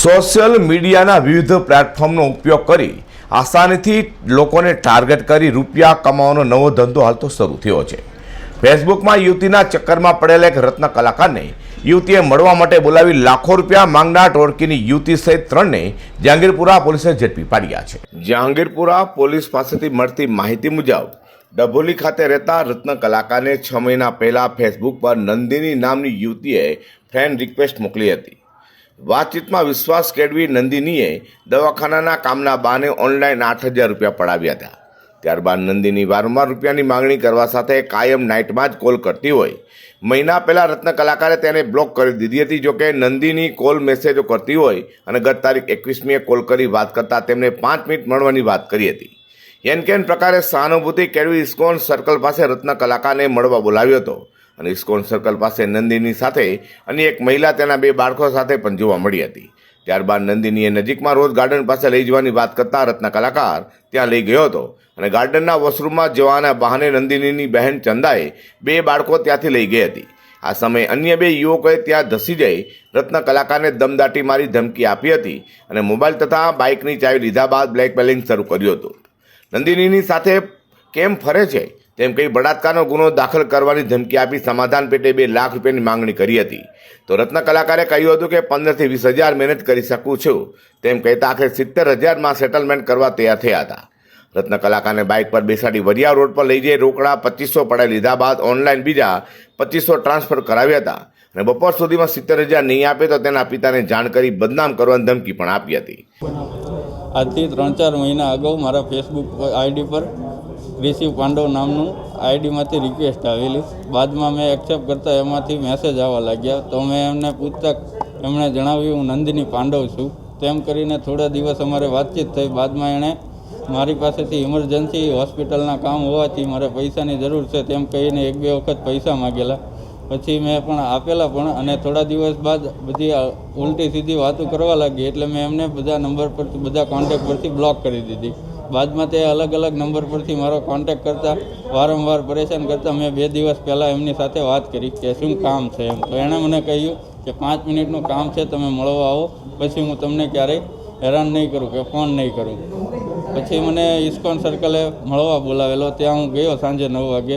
Social મીડિયાના વિવિધ પ્લેટફોર્મનો ઉપયોગ કરી આસાનીથી લોકોને ટાર્ગેટ કરી રૂપિયા કમાવાનો નવો ધંધો હાલ તો શરૂ થયો છે. ફેસબુકમાં યુવતીના ચક્કરમાં પડેલા એક રત્ન કલાકારને યુવતીએ મળવા માટે બોલાવી લાખો રૂપિયા માંગનાર ટોળકીની યુવતી સહિત ત્રણને જહાંગીરપુરા પોલીસે ઝડપી પાડ્યા છે. જહાંગીરપુરા પોલીસ પાસેથી મળતી માહિતી મુજબ, ડભોલી ખાતે રહેતા રત્ન કલાકારને છ મહિના પહેલા ફેસબુક પર નંદિની નામની યુવતીએ ફ્રેન્ડ રિક્વેસ્ટ મોકલી હતી. વાતચીતમાં વિશ્વાસ કેળવી નંદિનીએ દવાખાનાના કામના બાને ઓનલાઈન આઠ હજાર રૂપિયા પડાવ્યા હતા. ત્યારબાદ નંદિની વારંવાર રૂપિયાની માંગણી કરવા સાથે કાયમ નાઇટમાં જ કોલ કરતી હોય. મહિના પહેલાં રત્ન કલાકારે તેને બ્લોક કરી દીધી હતી. જોકે નંદિની કોલ મેસેજો કરતી હોય અને ગત તારીખ એકવીસમીએ કોલ કરી વાત કરતાં તેમને પાંચ મિનિટ મળવાની વાત કરી હતી. એન કેન પ્રકારે સહાનુભૂતિ કેળવી ઇસ્કોન સર્કલ પાસે રત્ન કલાકારને મળવા બોલાવ્યો હતો. અને ઇસ્કોન સર્કલ પાસે નંદિની સાથે અને એક મહિલા તેના બે બાળકો સાથે પણ જોવા મળી હતી. ત્યારબાદ નંદિનીએ નજીકમાં રોઝ ગાર્ડન પાસે લઈ જવાની વાત કરતા રત્ન કલાકાર ત્યાં લઈ ગયો હતો અને ગાર્ડનના વોશરૂમમાં જવાના બહાને નંદિનીની બહેન ચંદાએ બે બાળકો ત્યાંથી લઈ ગઈ હતી. આ સમયે અન્ય બે યુવકોએ ત્યાં ધસી જઈ રત્ન કલાકારને દમદાટી મારી ધમકી આપી હતી અને મોબાઈલ તથા બાઇકની ચાવી લીધા બાદ બ્લેકમેલિંગ શરૂ કર્યું હતું. નંદિનીની સાથે કેમ ફરે છે? તેમ કહી બળાત્કારનો ગુનો દાખલ કરવાની ધમકી આપી સમાધાન પેટે બે લાખ રૂપિયાની માંગણી કરી હતી. તો રત્ન કલાકારે કહ્યું હતું કે પંદરથી વીસ હજાર મહેનત કરી શકું છું. તેમ કહેતા આખરે સિત્તેર હજારમાં સેટલમેન્ટ કરવા તૈયાર થયા હતા. રત્ન કલાકારને બાઇક પર બેસાડી વરિયા રોડ પર લઈ જઈ રોકડા પચીસો પડાઈ લીધા બાદ ઓનલાઈન બીજા પચીસો ટ્રાન્સફર કરાવ્યા હતા. અને બપોર સુધીમાં સિત્તેર હજાર નહીં આપે તો તેના પિતાને જાણ કરી બદનામ કરવાની ધમકી પણ આપી હતી. આજથી ત્રણ ચાર મહિના અગાઉ મારા ફેસબુક આઈડી પર રિશિવ પાંડવ નામનું આઈડીમાંથી રિક્વેસ્ટ આવેલી. બાદમાં મેં એક્સેપ્ટ કરતાં એમાંથી મેસેજ આવવા લાગ્યા. તો મેં એમને પૂછતા, એમણે જણાવ્યું, હું નંદિની પાંડવ છું. તેમ કરીને થોડા દિવસ અમારે વાતચીત થઈ. બાદમાં એણે મારી પાસેથી ઇમરજન્સી હોસ્પિટલના કામ હોવાથી મારે પૈસાની જરૂર છે તેમ કહીને એક બે વખત પૈસા માગેલા. પછી મેં પણ આપેલા પણ અને થોડા દિવસ બાદ બધી ઉલટી સીધી વાતો કરવા લાગી એટલે મેં એમને બધા નંબર પરથી, બધા કોન્ટેક્ટ પરથી બ્લોક કરી દીધી. બાદમાં તે અલગ અલગ નંબર પરથી મારો કોન્ટેક્ટ કરતા, વારંવાર પરેશાન કરતા મેં બે દિવસ પહેલાં એમની સાથે વાત કરી કે શું કામ છે એમ. તો એણે મને કહ્યું કે પાંચ મિનિટનું કામ છે, તમે મળવા આવો. પછી હું તમને ક્યારેય હેરાન નહીં કરું કે ફોન નહીં કરું. પછી મને ઇસ્કોન સર્કલે મળવા બોલાવેલો. ત્યાં હું ગયો સાંજે નવ વાગે.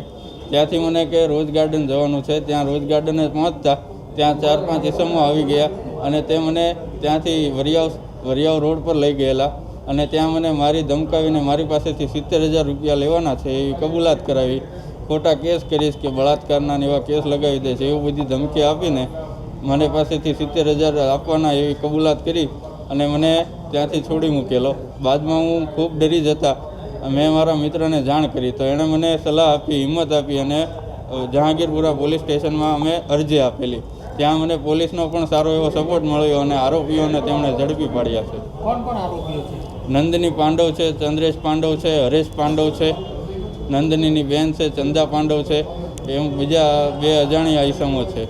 ત્યાંથી મને કે રોઝ ગાર્ડન જવાનું છે. ત્યાં રોઝ ગાર્ડને પહોંચતા, ત્યાં ચાર પાંચ ઇસમો આવી ગયા અને તે મને ત્યાંથી વરિયાવ વરિયાવ રોડ પર લઈ ગયેલા. અને ત્યાં મને મારી ધમકાવીને મારી પાસેથી સિત્તેર હજાર રૂપિયા લેવાના છે એવી કબૂલાત કરાવી. ખોટા કેસ કરીશ કે બળાત્કારના એવા કેસ લગાવી દે છે એવું બધી ધમકી આપીને મને પાસેથી સિત્તેર હજાર આપવાના એવી કબૂલાત કરી અને મને ત્યાંથી છોડી મૂકેલો. બાદમાં હું ખૂબ ડરી જતા મેં મારા મિત્રને જાણ કરી તો એણે મને સલાહ આપી, હિંમત આપી અને જહાંગીરપુરા પોલીસ સ્ટેશનમાં અમે અરજી આપેલી. ત્યાં મને પોલીસનો પણ સારો એવો સપોર્ટ મળ્યો અને આરોપીઓને તેમણે ઝડપી પાડ્યા છે. કોણ કોણ આરોપીઓ છે? નંદની પાંડવ છે ચંદ્રેશ પાંડવ છે હરેશ પાંડવ છે નંદનીની બેન છે ચંદા પાંડવ છે એમ બીજા બે અજાણ્યા આઈસમો છે.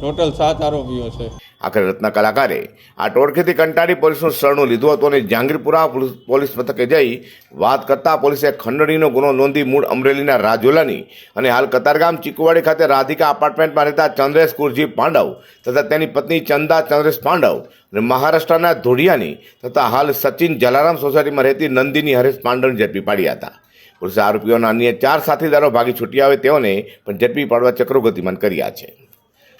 ટોટલ સાત આરોપીઓ છે. આખરે રત્ન કલાકારે આ ટોળખેથી કંટાળી પોલીસનું શરણું લીધું હતું અને જહાંગીરપુરા પોલીસ- મથકે જઈ વાત કરતા પોલીસે ખંડણીનો ગુનો નોંધી મૂળ અમરેલીના રાજોલાની અને હાલ કતારગામ ચીકુવાડી ખાતે રાધિકા અપાર્ટમેન્ટમાં રહેતા ચંદ્રેશ કુરજી પાંડવ તથા તેની પત્ની ચંદા ચંદ્રેશ પાંડવ અને મહારાષ્ટ્રના ધોડિયાની તથા હાલ સચિન જલારામ સોસાયટીમાં રહેતી નંદિની હરેશ પાંડવને ઝડપી પાડ્યા હતા. પોલીસે આરોપીઓના અન્ય ચાર સાથીદારો ભાગી છૂટ્યા આવે તેઓને પણ ઝડપી પાડવા ચક્રો ગતિમાન કર્યા છે.